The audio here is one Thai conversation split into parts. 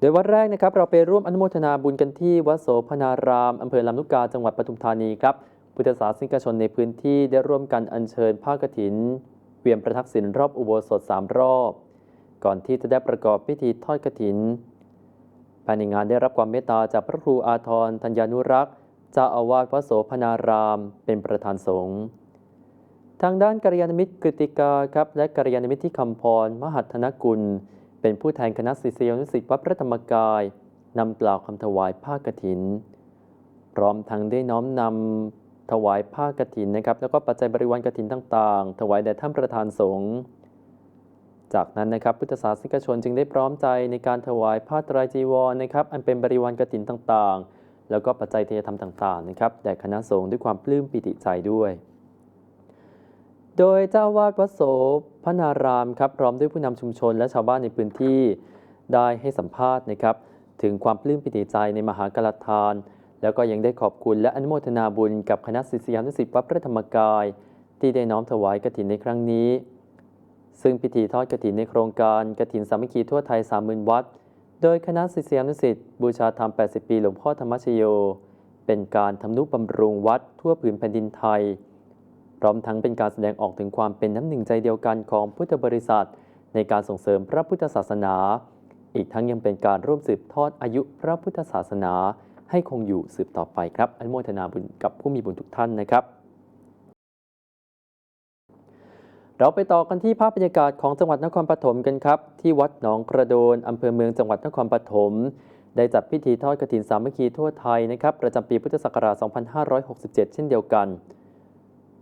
โดยวัดแรกนะครับเราไปร่วมอนุโมทนาบุญกันที่วัดโสพนารามอำเภอลำลูกกาจังหวัดปทุมธานีครับพุทธศาสนิกชนในพื้นที่ได้ร่วมกันอัญเชิญผ้ากฐิน เวียนประทักษิณรอบอุโบสถสามรอบ ก่อนที่จะได้ประกอบพิธีทอดกฐินภายในงานได้รับความเมตตาจากพระครูอาทรธัญญานุรักษ์เจ้าอาวาสวัดโสพนาราม เป็นประธานสงฆ์ทางด้านกัลยาณมิตรกฤติกาครับและกัลยาณมิตรที่คำพร มหัฒนกุล เป็นผู้แทนคณะศิษยานุศิษย์วัดพระธรรมกายนำกล่าวคำถวายผ้ากฐิน พร้อมทั้งได้น้อมนำถวายผ้ากฐินนะครับ แล้วก็ปัจจัยบริวารกฐินต่างๆ ถวายแด่ท่านประธานสงฆ์จากนั้นนะครับพุทธศาสนิกชนจึงได้พร้อมใจในการถวายผ้าตรายจีวรนะครับ อันเป็นบริวารกฐินต่างๆ แล้วก็ปัจจัยเทยธรรมต่างๆนะครับแด่คณะสงฆ์ด้วยความปลื้มปิติใจด้วย โดยเจ้าวาดวัดโส พระนารามครับพร้อมด้วยผู้นำชุมชนและชาวบ้านในพื้นที่ได้ให้สัมภาษณ์นะครับถึงความปลื้มปิติใจในมหากรทาน แล้วก็ยังได้ขอบคุณและอนุโมทนาบุญกับคณะศิษยานุศิษย์วัดพระธรรมกาย ที่ได้น้อมถวายกฐินในครั้งนี้ ซึ่งพิธีทอดกฐินในโครงการกฐินสามัคคีทั่วไทย 30,000 วัด โดยคณะศิษยานุศิษย์บูชาธรรม 80 ปีหลวงพ่อธรรมชโย เป็นการทำนุบำรุงวัดทั่วผืนแผ่นดินไทย พร้อมทั้งเป็นการแสดงออกถึงความเป็นน้ำหนึ่งใจเดียวกันของพุทธบริษัท ในการส่งเสริมพระพุทธศาสนา อีกทั้งยังเป็นการร่วมสืบทอดอายุพระพุทธศาสนา ให้คงอยู่สืบต่อไปครับอนุโมทนาบุญกับผู้มีบุญทุกท่านนะครับ เราไปต่อกันที่ภาพบรรยากาศของจังหวัดนครปฐมกันครับที่วัดหนองกระโดนอำเภอเมืองจังหวัดนครปฐมได้จัดพิธีทอดกฐินสามัคคีทั่วไทยนะครับประจำปีพุทธศักราช 2567 เช่นเดียวกัน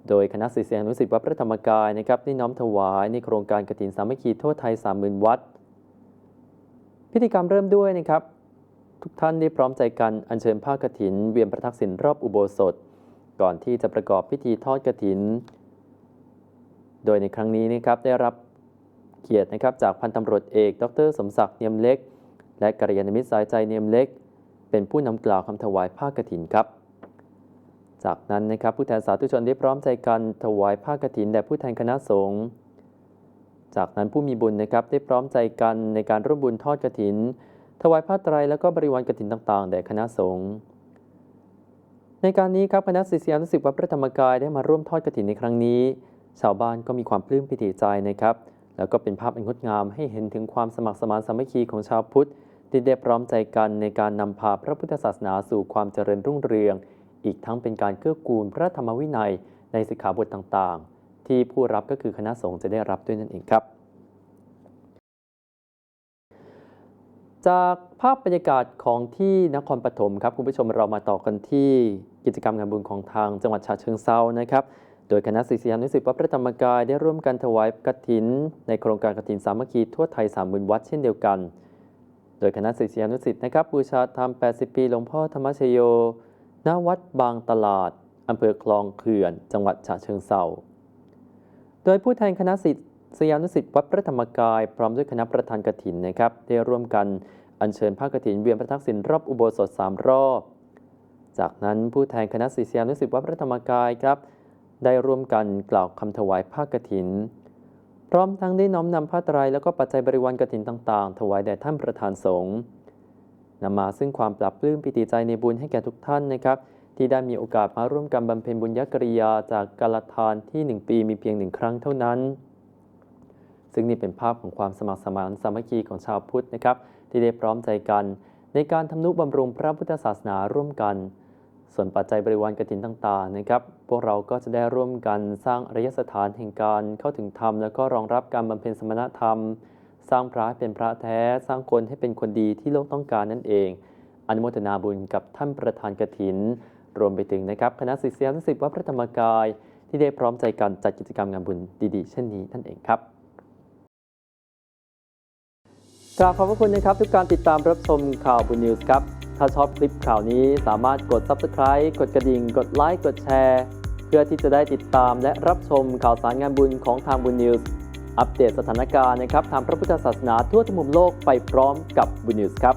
โดยคณะศิษยานุศิษย์วัดพระธรรมกายนะครับได้น้อมถวายในโครงการกฐินสามัคคีทั่วไทย 30,000 วัด พิธีกรรมเริ่มด้วยนะครับ ทุกท่านได้พร้อมใจกันอัญเชิญผ้ากฐิน เวียนประทักษิณรอบอุโบสถ ก่อนที่จะประกอบพิธีทอดกฐิน โดยในครั้งนี้นะครับได้รับเกียรตินะครับจากพันตำรวจเอก ดร สมศักดิ์เนียมเล็ก และกัลยาณมิตรสายใจเนียมเล็ก เป็นผู้นำกล่าวคำถวายผ้ากฐินครับ จากนั้นนะครับผู้แทนสาธุชนได้พร้อมใจกันถวายผ้ากฐินแด่ผู้แทนคณะสงฆ์ จากนั้นผู้มีบุญนะครับได้พร้อมใจกันในการร่วมบุญทอดกฐิน ถวายผ้าไตรแล้วก็บริวารกฐินต่างๆ แด่คณะสงฆ์ในการนี้ครับคณะศิษยานุศิษย์วัดพระธรรมกายได้มาร่วมทอดกฐินในครั้งนี้ ชาวบ้านก็มีความปลื้มปิติใจนะครับ แล้วก็เป็นภาพอันงดงามให้เห็นถึงความสมัครสมานสามัคคีของชาวพุทธที่ได้พร้อมใจกันในการนำพาพระพุทธศาสนาสู่ความเจริญรุ่งเรือง อีกทั้งเป็นการเกื้อกูลพระธรรมวินัยในสิกขาบทต่างๆ ที่ผู้รับก็คือคณะสงฆ์จะได้รับด้วยนั่นเองครับ จากภาพบรรยากาศของที่นครปฐมครับคุณผู้ชมเรามาต่อกันที่กิจกรรมงานบุญของทางจังหวัดฉะเชิงเซานะครับโดยคณะศิษยานุศิษย์วัดพระธรรมกายได้ร่วมกันถวายกฐิน ในโครงการกฐินสามัคคีทั่วไทยสามหมื่นวัดเช่นเดียวกัน โดยคณะศิษยานุศิษย์นะครับบูชาธรรม 80 ปีหลวงพ่อธรรมชโย ณวัดบางตลาดอำเภอคลองเขื่อน จังหวัดฉะเชิงเซาโดยผู้แทนคณะศิษยานุศิษย์วัดพระธรรมกาย พร้อมด้วยคณะประธานกฐินนะครับ ได้ร่วมกันอัญเชิญผ้ากฐินเวียนประทักษิณรอบอุโบสถสามรอบ จากนั้นผู้แทนคณะศิษยานุศิษย์วัดพระธรรมกายครับ ได้ร่วมกันกล่าวคำถวายผ้ากฐิน พร้อมทั้งได้น้อมนำผ้าไตรแล้วก็ปัจจัยบริวารกฐินต่างๆ ถวายแด่ท่านประธานสงฆ์ นำมาซึ่งความปรับปลื้มปิติใจในบุญให้แก่ทุกท่านนะครับ ที่ได้มีโอกาสมาร่วมกันบำเพ็ญบุญญกริยาจากกาลทานที่ 1 ปีมีเพียงหนึ่งครั้งเท่านั้น ซึ่งนี่เป็นภาพของความสมัครสมานสามัคคีของชาวพุทธนะครับ ที่ได้พร้อมใจกัน ในการทำนุบำรุงพระพุทธศาสนาร่วมกัน ส่วนปัจจัยบริวารกฐินต่างๆนะครับ พวกเราก็จะได้ร่วมกันสร้างอริยสถานแห่งการเข้าถึงธรรม แล้วก็รองรับการบำเพ็ญสมณธรรม สร้างพระให้เป็นพระแท้สร้างคนให้เป็นคนดีที่โลกต้องการนั่นเอง อนุโมทนาบุญกับท่านประธานกฐิน รวมไปถึงนะครับคณะศิษยานุศิษย์วัดพระธรรมกาย ที่ได้พร้อมใจกันจัดกิจกรรมงานบุญดีๆ เช่นนี้นั่นเองครับกราบขอบพระคุณนะครับทุกการติดตามรับชมข่าวบุญนิวส์ครับ ถ้าชอบคลิปข่าวนี้สามารถกด Subscribe กดกระดิ่ง กดไลค์กดแชร์ เพื่อที่จะได้ติดตามและรับชมข่าวสารงานบุญของทางบุญนิวส์ อัปเดตสถานการณ์นะครับทางพระพุทธศาสนาทั่วทุกมุมโลกไปพร้อมกับบุญนิวส์ครับ